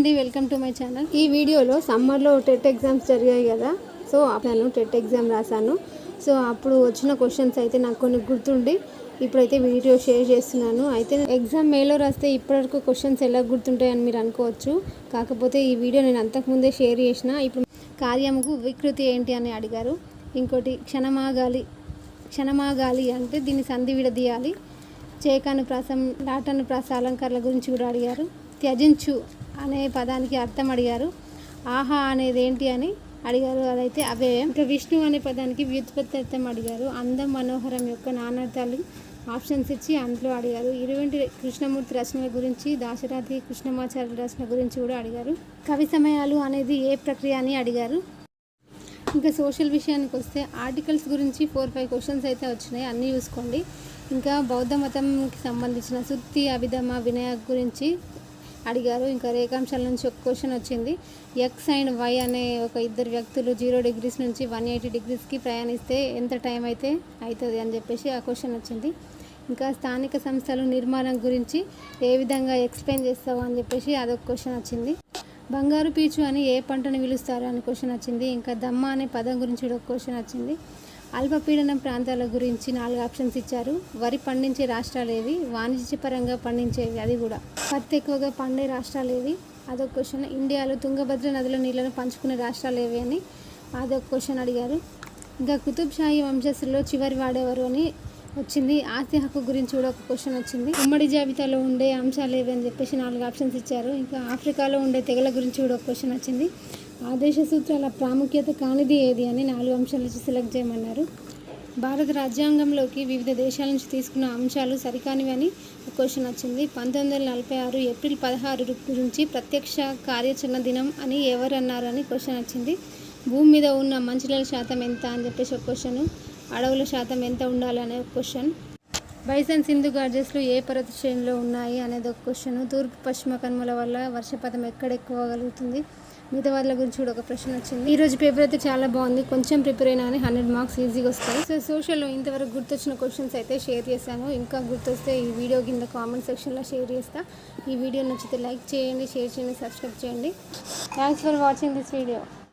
అండి welcome to my channel. ఈ వీడియోలో సమ్మర్లో టెట్ ఎగ్జామ్స్ జరిగాయి కదా సో నేను టెట్ ఎగ్జామ్ రాశాను. సో అప్పుడు వచ్చిన క్వశ్చన్స్ అయితే నాకు కొన్ని గుర్తుండి ఇప్పుడైతే వీడియో షేర్ చేస్తున్నాను. అయితే ఎగ్జామ్ మేలో రాస్తే ఇప్పటివరకు క్వశ్చన్స్ ఎలా గుర్తుంటాయని మీరు అనుకోవచ్చు. కాకపోతే ఈ వీడియో నేను అంతకుముందే షేర్ చేసిన. ఇప్పుడు కార్యముకు వికృతి ఏంటి అని అడిగారు. ఇంకోటి క్షణమాగాలి క్షణమాగాలి అంటే దీన్ని సంధి విడదీయాలి. చేకాను ప్రాసం లాటను ప్రాస అలంకారాల గురించి కూడా అడిగారు. త్యజించు అనే పదానికి అర్థం అడిగారు. ఆహా అనేది ఏంటి అని అడిగారు. అదైతే అవే. ఇంకా విష్ణు అనే పదానికి వ్యుత్పత్తి అర్థం అడిగారు. అందం మనోహరం యొక్క నానార్థాలు ఆప్షన్స్ ఇచ్చి అందులో అడిగారు. ఇరువంటి కృష్ణమూర్తి రచనల గురించి దాశరథి కృష్ణమాచార్యుల రచన గురించి కూడా అడిగారు. కవి సమయాలు అనేది ఏ ప్రక్రియ అని అడిగారు. ఇంకా సోషల్ విషయానికి వస్తే ఆర్టికల్స్ గురించి ఫోర్ ఫైవ్ క్వశ్చన్స్ అయితే వచ్చినాయి. అన్నీ చూసుకోండి. ఇంకా బౌద్ధ మతంకి సంబంధించిన సుత్తి అభిధమ వినయ గురించి అడిగారు. ఇంకా రేఖాంశాల నుంచి ఒక క్వశ్చన్ వచ్చింది. ఎక్స్ అండ్ వై అనే ఒక ఇద్దరు వ్యక్తులు జీరో డిగ్రీస్ నుంచి వన్ ఎయిటీ డిగ్రీస్కి ప్రయాణిస్తే ఎంత టైం అయితే అవుతుంది అని చెప్పేసి ఆ క్వశ్చన్ వచ్చింది. ఇంకా స్థానిక సంస్థలు నిర్మాణం గురించి ఏ విధంగా ఎక్స్ప్లెయిన్ చేస్తావు అని చెప్పేసి అదొక క్వశ్చన్ వచ్చింది. బంగారు పీచు అని ఏ పంటను పిలుస్తారు అని క్వశ్చన్ వచ్చింది. ఇంకా దమ్మ అనే పదం గురించి కూడా ఒక క్వశ్చన్ వచ్చింది. అల్పపీడనం ప్రాంతాల గురించి నాలుగు ఆప్షన్స్ ఇచ్చారు. వరి పండించే రాష్ట్రాలు ఏవి? వాణిజ్యపరంగా పండించేవి అది కూడా. పత్తి ఎక్కువగా పండే రాష్ట్రాలు ఏవి? అదొక క్వశ్చన్. ఇండియాలో తుంగభద్ర నదుల నీళ్ళను పంచుకునే రాష్ట్రాలు ఏవి అని అదొక క్వశ్చన్ అడిగారు. ఇంకా కుతుబ్ షాహీ వంశస్థుల్లో చివరి వాడేవారు అని వచ్చింది. ఆస్తి హక్కు గురించి కూడా ఒక క్వశ్చన్ వచ్చింది. ఉమ్మడి జాబితాలో ఉండే అంశాలు ఏవి అని చెప్పేసి నాలుగు ఆప్షన్స్ ఇచ్చారు. ఇంకా ఆఫ్రికాలో ఉండే తెగల గురించి కూడా ఒక క్వశ్చన్ వచ్చింది. ఆదేశ సూత్రాల ప్రాముఖ్యత కానిది ఏది అని నాలుగు అంశాలు సెలెక్ట్ చేయమన్నారు. భారత రాజ్యాంగంలోకి వివిధ దేశాల నుంచి తీసుకున్న అంశాలు సరికానివి అని క్వశ్చన్ వచ్చింది. పంతొమ్మిది వందల నలభై ఆరు ఏప్రిల్ పదహారు గురించి ప్రత్యక్ష కార్యాచరణ దినం అని ఎవరు అన్నారని అని క్వశ్చన్ వచ్చింది. భూమి మీద ఉన్న మంచినీళ్ళ శాతం ఎంత అని చెప్పేసి ఒక క్వశ్చన్ అడవుల శాతం ఎంత ఉండాలనే క్వశ్చన్. బైసన్ సింధు గార్జెస్లు ఏ పర్వత శ్రేణిలో ఉన్నాయి అనేది ఒక క్వశ్చన్ తూర్పు పశ్చిమ కనుమల వల్ల వర్షపాతం ఎక్కడ ఎక్కువ కలుగుతుంది మిగతా వాళ్ళ గురించి కూడా ఒక ప్రశ్న వచ్చింది. ఈ రోజు పేపర్ అయితే చాలా బాగుంది. కొంచెం ప్రిపేర్ అయినా అని హండ్రెడ్ మార్క్స్ ఈజీగా వస్తాయి. సో సోషల్లో ఇంతవరకు గుర్తొచ్చిన క్వశ్చన్స్ అయితే షేర్ చేశాను. ఇంకా గుర్తొస్తే ఈ వీడియో కింద కామెంట్ సెక్షన్లో షేర్ చేస్తా. ఈ వీడియో నచ్చితే లైక్ చేయండి షేర్ చేయండి సబ్స్క్రైబ్ చేయండి. Thanks for watching this video